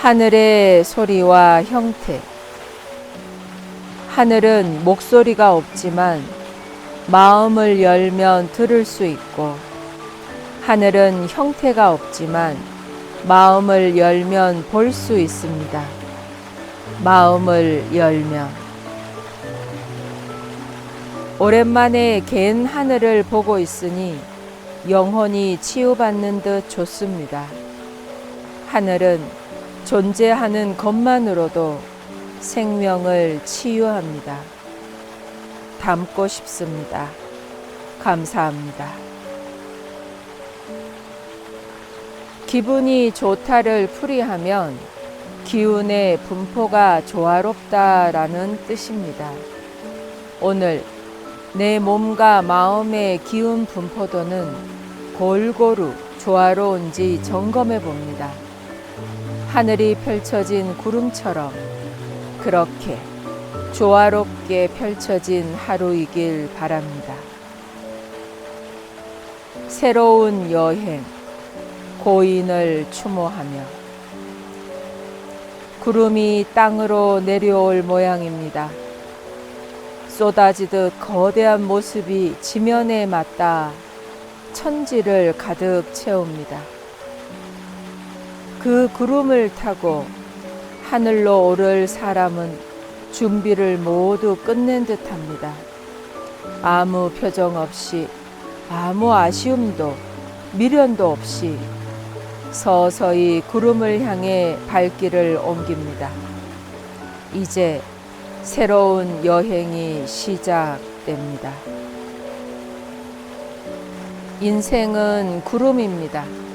하늘의 소리와 형태. 하늘은 목소리가 없지만 마음을 열면 들을 수 있고, 하늘은 형태가 없지만 마음을 열면 볼 수 있습니다. 마음을 열면. 오랜만에 갠 하늘을 보고 있으니 영혼이 치유받는 듯 좋습니다. 하늘은 존재하는 것만으로도 생명을 치유합니다. 닮고 싶습니다. 감사합니다. 기분이 좋다를 풀이하면 기운의 분포가 조화롭다라는 뜻입니다. 오늘 내 몸과 마음의 기운 분포도는 골고루 조화로운지 점검해 봅니다. 하늘이 펼쳐진 구름처럼 그렇게 조화롭게 펼쳐진 하루이길 바랍니다. 새로운 여행, 고인을 추모하며 구름이 땅으로 내려올 모양입니다. 쏟아지듯 거대한 모습이 지면에 맞닿아 천지를 가득 채웁니다. 그 구름을 타고 하늘로 오를 사람은 준비를 모두 끝낸 듯 합니다. 아무 표정 없이, 아무 아쉬움도, 미련도 없이 서서히 구름을 향해 발길을 옮깁니다. 이제 새로운 여행이 시작됩니다. 인생은 구름입니다.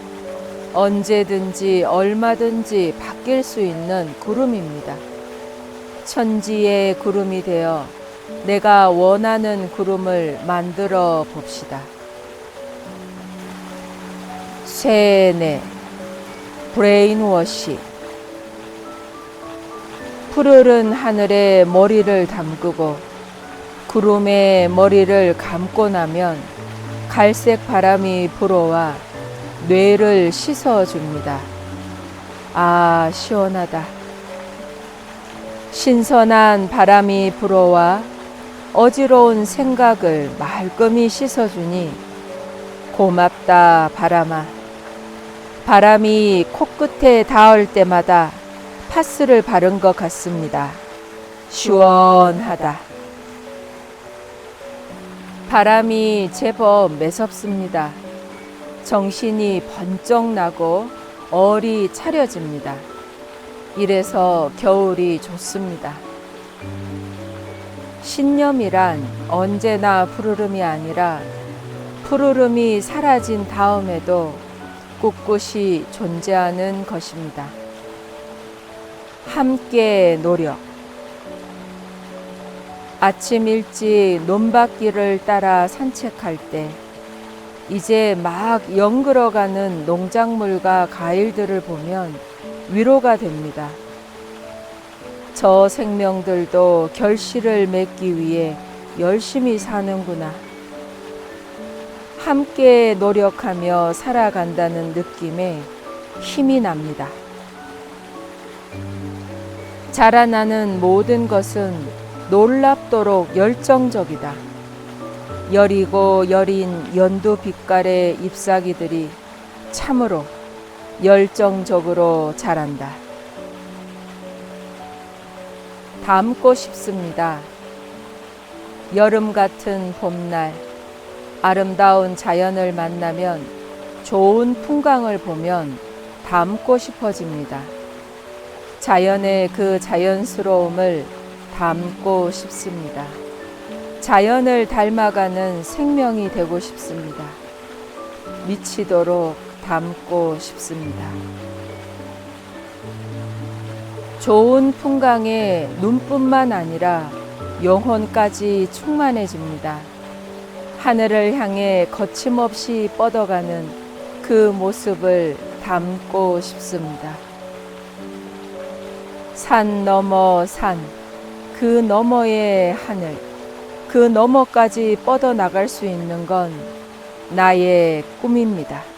언제든지 얼마든지 바뀔 수 있는 구름입니다. 천지의 구름이 되어 내가 원하는 구름을 만들어 봅시다. 세뇌, 브레인워시, 푸르른 하늘에 머리를 담그고 구름에 머리를 감고 나면 갈색 바람이 불어와 뇌를 씻어줍니다. 아, 시원하다. 신선한 바람이 불어와 어지러운 생각을 말끔히 씻어주니 고맙다, 바람아. 바람이 코끝에 닿을 때마다 파스를 바른 것 같습니다. 시원하다. 바람이 제법 매섭습니다. 정신이 번쩍 나고 얼이 차려집니다. 이래서 겨울이 좋습니다. 신념이란 언제나 푸르름이 아니라 푸르름이 사라진 다음에도 꿋꿋이 존재하는 것입니다. 함께 노력. 아침 일찍 논밭길을 따라 산책할 때 이제 막 연그러가는 농작물과 과일들을 보면 위로가 됩니다. 저 생명들도 결실을 맺기 위해 열심히 사는구나. 함께 노력하며 살아간다는 느낌에 힘이 납니다. 자라나는 모든 것은 놀랍도록 열정적이다. 여리고 여린 연두 빛깔의 잎사귀들이 참으로 열정적으로 자란다. 닮고 싶습니다. 여름 같은 봄날, 아름다운 자연을 만나면 좋은 풍광을 보면 닮고 싶어집니다. 자연의 그 자연스러움을 담고 싶습니다. 자연을 닮아가는 생명이 되고 싶습니다. 미치도록 담고 싶습니다. 좋은 풍광에 눈뿐만 아니라 영혼까지 충만해집니다. 하늘을 향해 거침없이 뻗어가는 그 모습을 담고 싶습니다. 산 넘어 산, 그 너머의 하늘, 그 너머까지 뻗어나갈 수 있는 건 나의 꿈입니다.